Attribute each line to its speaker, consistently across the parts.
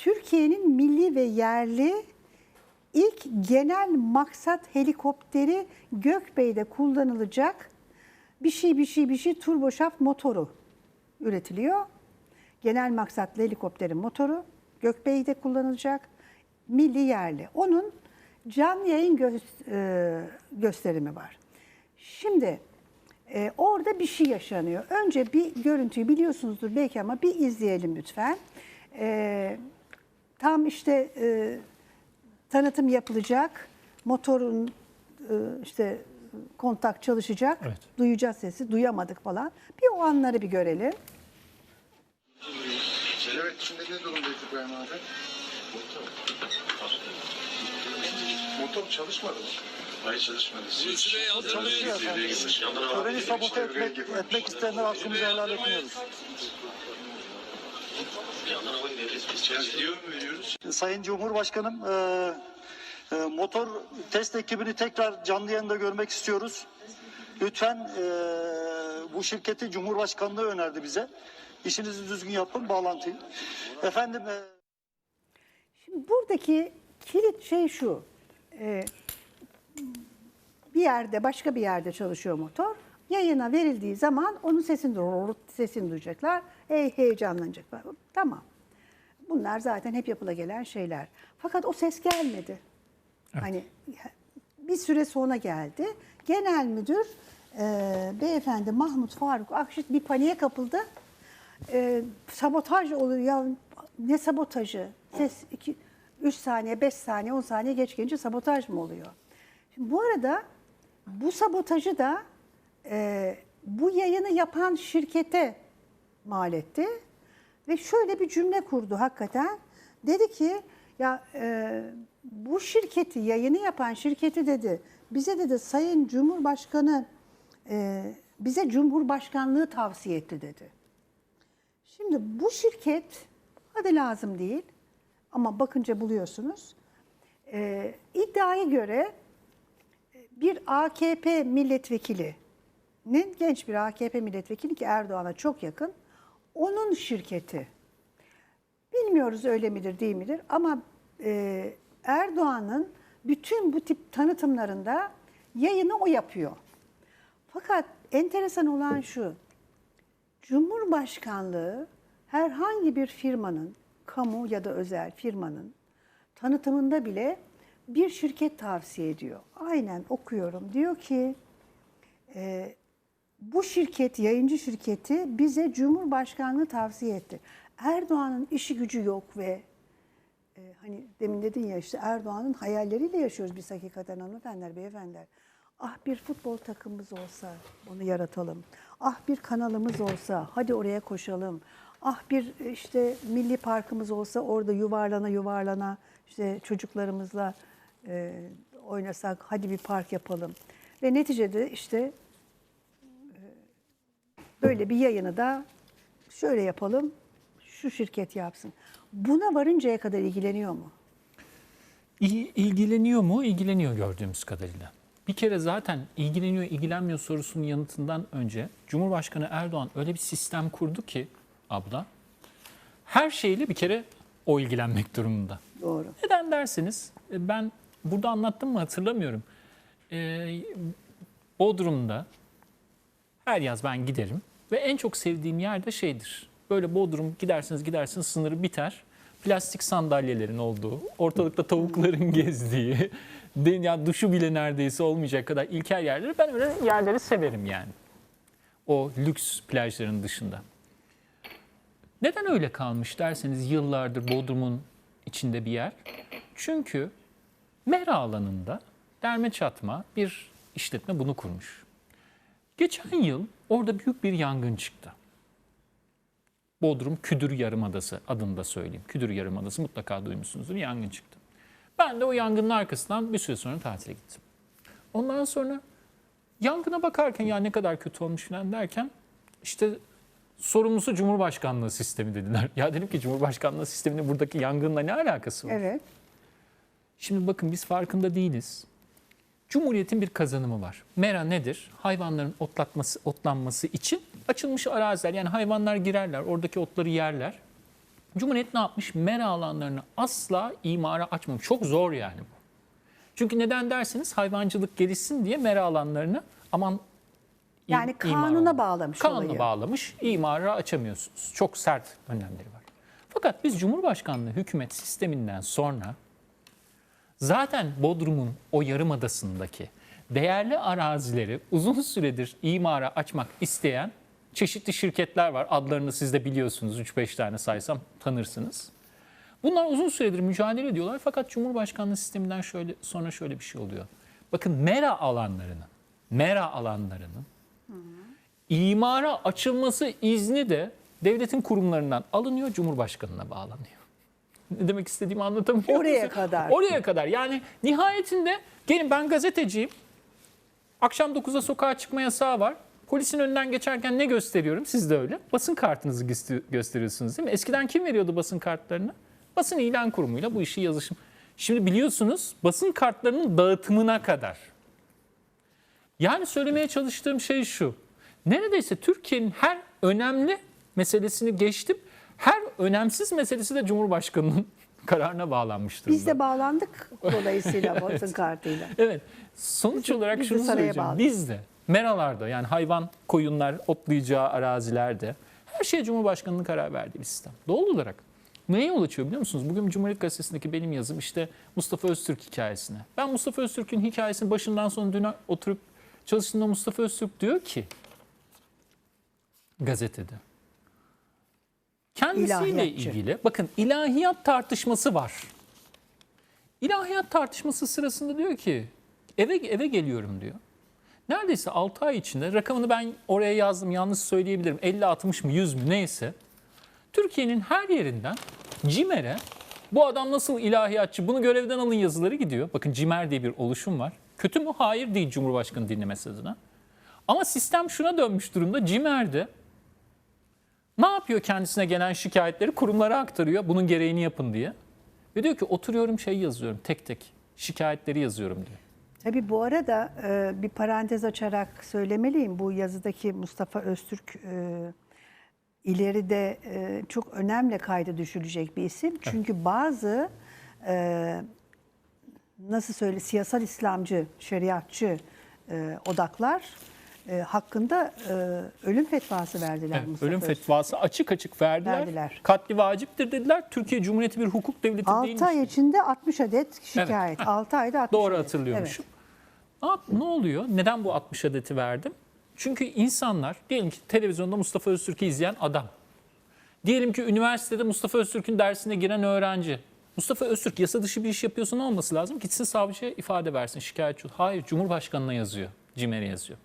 Speaker 1: Türkiye'nin milli ve yerli ilk genel maksat helikopteri Gökbey'de kullanılacak bir şey bir şey bir şey turboşaft motoru üretiliyor. Genel maksatlı helikopterin motoru Gökbey'de kullanılacak. Milli yerli. Onun canlı yayın gö- e, gösterimi var. Şimdi e, orada bir şey yaşanıyor. Önce bir görüntüyü biliyorsunuzdur belki ama bir izleyelim lütfen. E, tam işte e, tanıtım yapılacak. Motorun e, işte kontak çalışacak.
Speaker 2: Evet.
Speaker 1: Duyacağız sesi. Duyamadık falan. Bir o anları bir görelim.
Speaker 3: Evet, şimdi ne durumdayız İbrahim abi? Motor çalışmadı mı?
Speaker 4: Hayır çalışmadı.
Speaker 3: Çalışıyor efendim. Töreni sabote etmek, etmek isteyenler hakkımızı helal etmiyoruz.
Speaker 4: Diyor mu veriyoruz?
Speaker 3: Sayın Cumhurbaşkanım, e, e, motor test ekibini tekrar canlı yayında görmek istiyoruz. Lütfen e, bu şirketi Cumhurbaşkanlığı önerdi bize. İşinizi düzgün yapın, bağlantıyı. Efendim, e,
Speaker 1: Şimdi buradaki kilit şey şu. e, bir yerde, başka bir yerde çalışıyor motor. Yayına verildiği zaman onun sesini, sesini duyacaklar. Hey, heyecanlanacaklar. Tamam. Bunlar zaten hep yapıla gelen şeyler. Fakat o ses gelmedi. Hani bir süre sonra geldi. Genel müdür e, beyefendi Mahmut Faruk Akşit bir paniğe kapıldı. E, sabotaj oluyor ya ne sabotajı? Ses 2 3 saniye, 5 saniye, 10 saniye geç gelince sabotaj mı oluyor? Şimdi bu arada bu sabotajı da e, bu yayını yapan şirkete mal etti. Ve şöyle bir cümle kurdu hakikaten. Dedi ki ya e, bu şirketi, yayını yapan şirketi dedi, bize dedi Sayın Cumhurbaşkanı e, bize Cumhurbaşkanlığı tavsiye etti dedi. Şimdi bu şirket adı lazım değil ama bakınca buluyorsunuz. E, iddiaya göre bir AKP milletvekilinin genç bir AKP milletvekili ki Erdoğan'a çok yakın onun şirketi. Bilmiyoruz öyle midir değil midir ama e, Erdoğan'ın bütün bu tip tanıtımlarında yayını o yapıyor. Fakat enteresan olan şu. Cumhurbaşkanlığı herhangi bir firmanın, kamu ya da özel firmanın tanıtımında bile bir şirket tavsiye ediyor. Aynen okuyorum. Diyor ki e, bu şirket, yayıncı şirketi bize Cumhurbaşkanlığı tavsiye etti. Erdoğan'ın işi gücü yok ve e, hani demin dedin ya işte Erdoğan'ın hayalleriyle yaşıyoruz biz hakikaten hanımefendiler, beyefendiler. Ah bir futbol takımımız olsa onu yaratalım. Ah bir kanalımız olsa hadi oraya koşalım. Ah bir işte milli parkımız olsa orada yuvarlana yuvarlana işte çocuklarımızla e, oynasak hadi bir park yapalım. Ve neticede işte böyle bir yayını da şöyle yapalım, şu şirket yapsın. Buna varıncaya kadar ilgileniyor mu?
Speaker 2: İ- İlgileniyor mu? İlgileniyor gördüğümüz kadarıyla. Bir kere zaten ilgileniyor, ilgilenmiyor sorusunun yanıtından önce Cumhurbaşkanı Erdoğan öyle bir sistem kurdu ki abla her şeyle bir kere o ilgilenmek durumunda.
Speaker 1: Doğru.
Speaker 2: Neden derseniz e, ben burada anlattım mı hatırlamıyorum. Ee, Bodrum'da her yaz ben giderim ve en çok sevdiğim yer de şeydir. Böyle Bodrum gidersiniz gidersiniz sınırı biter. Plastik sandalyelerin olduğu, ortalıkta tavukların gezdiği, dünya duşu bile neredeyse olmayacak kadar ilkel yerleri ben öyle yerleri severim yani. O lüks plajların dışında. Neden öyle kalmış derseniz yıllardır Bodrum'un içinde bir yer. Çünkü Mera alanında derme çatma bir işletme bunu kurmuş. Geçen yıl orada büyük bir yangın çıktı. Bodrum Küdür Yarımadası adını da söyleyeyim. Küdür Yarımadası mutlaka duymuşsunuzdur. Yangın çıktı. Ben de o yangının arkasından bir süre sonra tatile gittim. Ondan sonra yangına bakarken ya ne kadar kötü olmuş falan derken işte sorumlusu Cumhurbaşkanlığı sistemi dediler. Ya dedim ki Cumhurbaşkanlığı sisteminin buradaki yangınla ne alakası var?
Speaker 1: Evet.
Speaker 2: Şimdi bakın biz farkında değiliz. Cumhuriyetin bir kazanımı var. Mera nedir? Hayvanların otlatması, otlanması için açılmış araziler. Yani hayvanlar girerler, oradaki otları yerler. Cumhuriyet ne yapmış? Mera alanlarını asla imara açmamış. Çok zor yani bu. Çünkü neden derseniz hayvancılık gelişsin diye mera alanlarını aman
Speaker 1: Yani kanuna bağlamış
Speaker 2: Kanuna
Speaker 1: olayı.
Speaker 2: bağlamış. imara açamıyorsunuz. Çok sert önlemleri var. Fakat biz Cumhurbaşkanlığı hükümet sisteminden sonra zaten Bodrum'un o yarımadasındaki değerli arazileri uzun süredir imara açmak isteyen çeşitli şirketler var. Adlarını siz de biliyorsunuz. 3-5 tane saysam tanırsınız. Bunlar uzun süredir mücadele ediyorlar fakat Cumhurbaşkanlığı sisteminden şöyle sonra şöyle bir şey oluyor. Bakın mera alanlarının, mera alanlarının imara açılması izni de devletin kurumlarından alınıyor, Cumhurbaşkanına bağlanıyor. Ne demek istediğimi anlatabiliyor
Speaker 1: Oraya
Speaker 2: musun?
Speaker 1: kadar.
Speaker 2: Oraya kadar. Yani nihayetinde gelin ben gazeteciyim. Akşam 9'da sokağa çıkma yasağı var. Polisin önünden geçerken ne gösteriyorum? Siz de öyle. Basın kartınızı göster- gösteriyorsunuz değil mi? Eskiden kim veriyordu basın kartlarını? Basın ilan kurumuyla bu işi yazışım. Şimdi biliyorsunuz basın kartlarının dağıtımına kadar. Yani söylemeye çalıştığım şey şu. Neredeyse Türkiye'nin her önemli meselesini geçtim. Her önemsiz meselesi de Cumhurbaşkanı'nın kararına bağlanmıştır.
Speaker 1: Biz de bağlandık dolayısıyla basın kartıyla.
Speaker 2: Evet. Sonuç olarak
Speaker 1: biz
Speaker 2: şunu söyleyeceğim.
Speaker 1: bağlı.
Speaker 2: Biz de meralarda yani hayvan koyunlar otlayacağı arazilerde her şeye Cumhurbaşkanı'nın karar verdiği bir sistem. Doğal olarak neye yol açıyor biliyor musunuz? Bugün Cumhuriyet Gazetesi'ndeki benim yazım işte Mustafa Öztürk hikayesine. Ben Mustafa Öztürk'ün hikayesini başından sona dün oturup çalıştığımda Mustafa Öztürk diyor ki gazetede kendisiyle ilgili bakın ilahiyat tartışması var. İlahiyat tartışması sırasında diyor ki eve eve geliyorum diyor. Neredeyse 6 ay içinde rakamını ben oraya yazdım yanlış söyleyebilirim. 50 60 mı 100 mü neyse. Türkiye'nin her yerinden CİMER'e bu adam nasıl ilahiyatçı bunu görevden alın yazıları gidiyor. Bakın CİMER diye bir oluşum var. Kötü mü? Hayır değil Cumhurbaşkanı dinlemesi adına. Ama sistem şuna dönmüş durumda. CİMER'de ne yapıyor kendisine gelen şikayetleri kurumlara aktarıyor. Bunun gereğini yapın diye. Ve diyor ki oturuyorum şey yazıyorum tek tek. Şikayetleri yazıyorum diyor.
Speaker 1: Tabii bu arada e, bir parantez açarak söylemeliyim. Bu yazıdaki Mustafa Öztürk e, ileride e, çok önemli kayda düşülecek bir isim. Çünkü bazı nasıl söyle siyasal İslamcı, şeriatçı odaklar e, hakkında e, ölüm fetvası verdiler
Speaker 2: Evet,
Speaker 1: Mustafa
Speaker 2: ölüm
Speaker 1: Öztürk.
Speaker 2: fetvası açık açık verdiler.
Speaker 1: Verdiler.
Speaker 2: Katli vaciptir dediler. Türkiye Cumhuriyeti bir hukuk devleti
Speaker 1: 6
Speaker 2: değilmiş.
Speaker 1: ay içinde 60 adet şikayet.
Speaker 2: Evet.
Speaker 1: 6 ayda 60
Speaker 2: Doğru
Speaker 1: adet.
Speaker 2: hatırlıyormuşum. Yap- ne oluyor? Neden bu 60 adeti verdim? Çünkü insanlar diyelim ki televizyonda Mustafa Öztürk'ü izleyen adam. Diyelim ki üniversitede Mustafa Öztürk'ün dersine giren öğrenci. Mustafa Öztürk yasa dışı bir iş yapıyorsa ne olması lazım? Gitsin savcıya ifade versin, şikayetçi. Hayır, Cumhurbaşkanı'na yazıyor. CİMER'e yazıyor.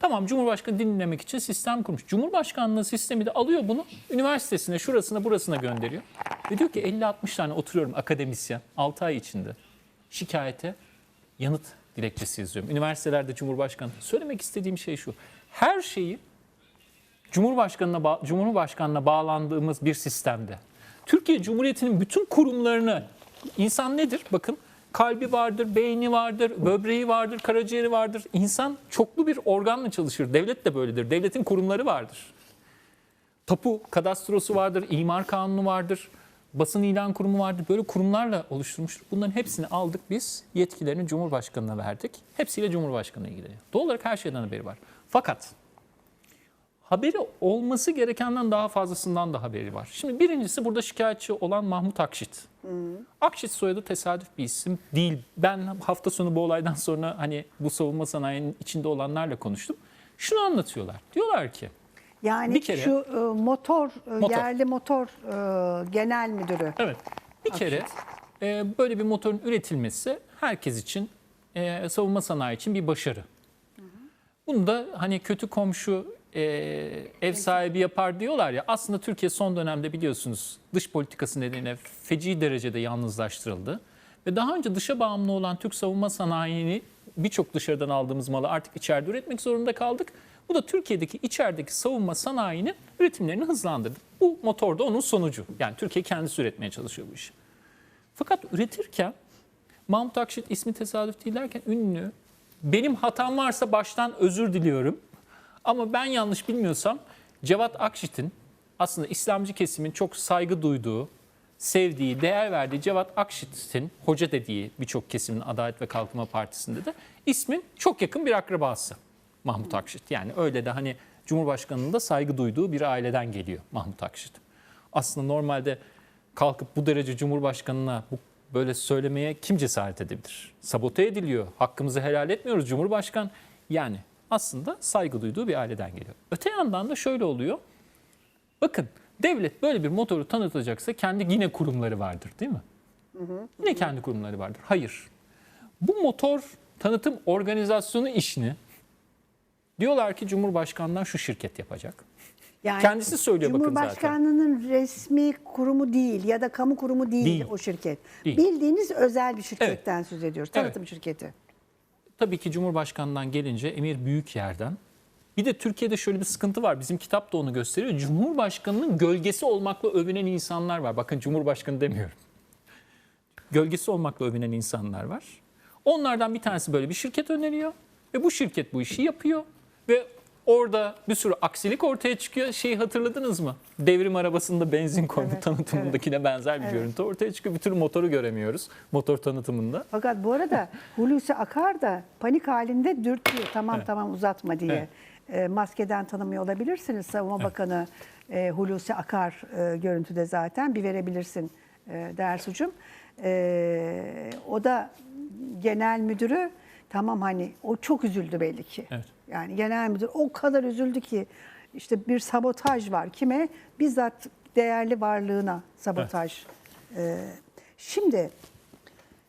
Speaker 2: Tamam Cumhurbaşkanı dinlemek için sistem kurmuş. Cumhurbaşkanlığı sistemi de alıyor bunu üniversitesine, şurasına, burasına gönderiyor. Ve diyor ki 50-60 tane oturuyorum akademisyen 6 ay içinde şikayete yanıt dilekçesi yazıyorum. Üniversitelerde Cumhurbaşkanı. Söylemek istediğim şey şu. Her şeyi Cumhurbaşkanına, ba- Cumhurbaşkanına bağlandığımız bir sistemde. Türkiye Cumhuriyeti'nin bütün kurumlarını insan nedir? Bakın kalbi vardır, beyni vardır, böbreği vardır, karaciğeri vardır. İnsan çoklu bir organla çalışır. Devlet de böyledir. Devletin kurumları vardır. Tapu kadastrosu vardır, imar kanunu vardır, basın ilan kurumu vardır. Böyle kurumlarla oluşturmuştur. Bunların hepsini aldık biz, yetkilerini Cumhurbaşkanı'na verdik. Hepsiyle Cumhurbaşkanı ilgileniyor. Doğal olarak her şeyden haberi var. Fakat haberi olması gerekenden daha fazlasından da haberi var. Şimdi birincisi burada şikayetçi olan Mahmut Akşit. Akşit soyadı tesadüf bir isim değil. Ben hafta sonu bu olaydan sonra hani bu savunma sanayinin içinde olanlarla konuştum. Şunu anlatıyorlar. Diyorlar ki
Speaker 1: Yani
Speaker 2: Bir kere-
Speaker 1: şu e, motor, e,
Speaker 2: Motor.
Speaker 1: yerli motor e, genel müdürü.
Speaker 2: Evet. Bir kere e, böyle bir motorun üretilmesi herkes için e, savunma sanayi için bir başarı. Bunu da hani kötü komşu e, ev sahibi yapar diyorlar ya aslında Türkiye son dönemde biliyorsunuz dış politikası nedeniyle feci derecede yalnızlaştırıldı. Ve daha önce dışa bağımlı olan Türk savunma sanayini birçok dışarıdan aldığımız malı artık içeride üretmek zorunda kaldık. Bu da Türkiye'deki içerideki savunma sanayinin üretimlerini hızlandırdı. Bu motor da onun sonucu. Yani Türkiye kendisi üretmeye çalışıyor bu işi. Fakat üretirken Mahmut Akşit ismi tesadüf değil derken ünlü. Benim hatam varsa baştan özür diliyorum. Ama ben yanlış bilmiyorsam Cevat Akşit'in aslında İslamcı kesimin çok saygı duyduğu, sevdiği, değer verdiği Cevat Akşit'in hoca dediği birçok kesimin Adalet ve Kalkınma Partisi'nde de ismin çok yakın bir akrabası Mahmut Akşit. Yani öyle de hani Cumhurbaşkanı'nın da saygı duyduğu bir aileden geliyor Mahmut Akşit. Aslında normalde kalkıp bu derece Cumhurbaşkanı'na bu böyle söylemeye kim cesaret edebilir? Sabote ediliyor. Hakkımızı helal etmiyoruz Cumhurbaşkan. Yani aslında saygı duyduğu bir aileden geliyor. Öte yandan da şöyle oluyor. Bakın devlet böyle bir motoru tanıtacaksa kendi yine kurumları vardır değil mi? Yine kendi kurumları vardır. Hayır. Bu motor tanıtım organizasyonu işini diyorlar ki Cumhurbaşkanı'ndan şu şirket yapacak.
Speaker 1: Yani
Speaker 2: Kendisi söylüyor bakın zaten.
Speaker 1: Cumhurbaşkanlığının resmi kurumu değil ya da kamu kurumu değil,
Speaker 2: Değil.
Speaker 1: o şirket.
Speaker 2: Değil.
Speaker 1: Bildiğiniz özel bir şirketten söz ediyoruz. Tanıtım şirketi.
Speaker 2: Tabii ki Cumhurbaşkanı'ndan gelince Emir Büyükyer'den. Bir de Türkiye'de şöyle bir sıkıntı var. Bizim kitap da onu gösteriyor. Cumhurbaşkanının gölgesi olmakla övünen insanlar var. Bakın Cumhurbaşkanı demiyorum. Gölgesi olmakla övünen insanlar var. Onlardan bir tanesi böyle bir şirket öneriyor. Ve bu şirket bu işi yapıyor. Ve orada bir sürü aksilik ortaya çıkıyor. Şeyi hatırladınız mı? Devrim arabasında benzin koyma
Speaker 1: Evet,
Speaker 2: tanıtımındakine benzer bir
Speaker 1: Evet.
Speaker 2: görüntü ortaya çıkıyor. Bir türlü motoru göremiyoruz motor tanıtımında.
Speaker 1: Fakat bu arada Hulusi Akar da panik halinde dürtüyor. Tamam tamam uzatma diye. E, maskeden tanımıyor olabilirsiniz. Savunma Bakanı e, Hulusi Akar e, görüntüde zaten. Bir verebilirsin e, Dersucum. E, o da genel müdürü tamam hani o çok üzüldü belli ki.
Speaker 2: Evet.
Speaker 1: Yani genel müdür o kadar üzüldü ki işte bir sabotaj var. Kime? Bizzat değerli varlığına sabotaj. E, şimdi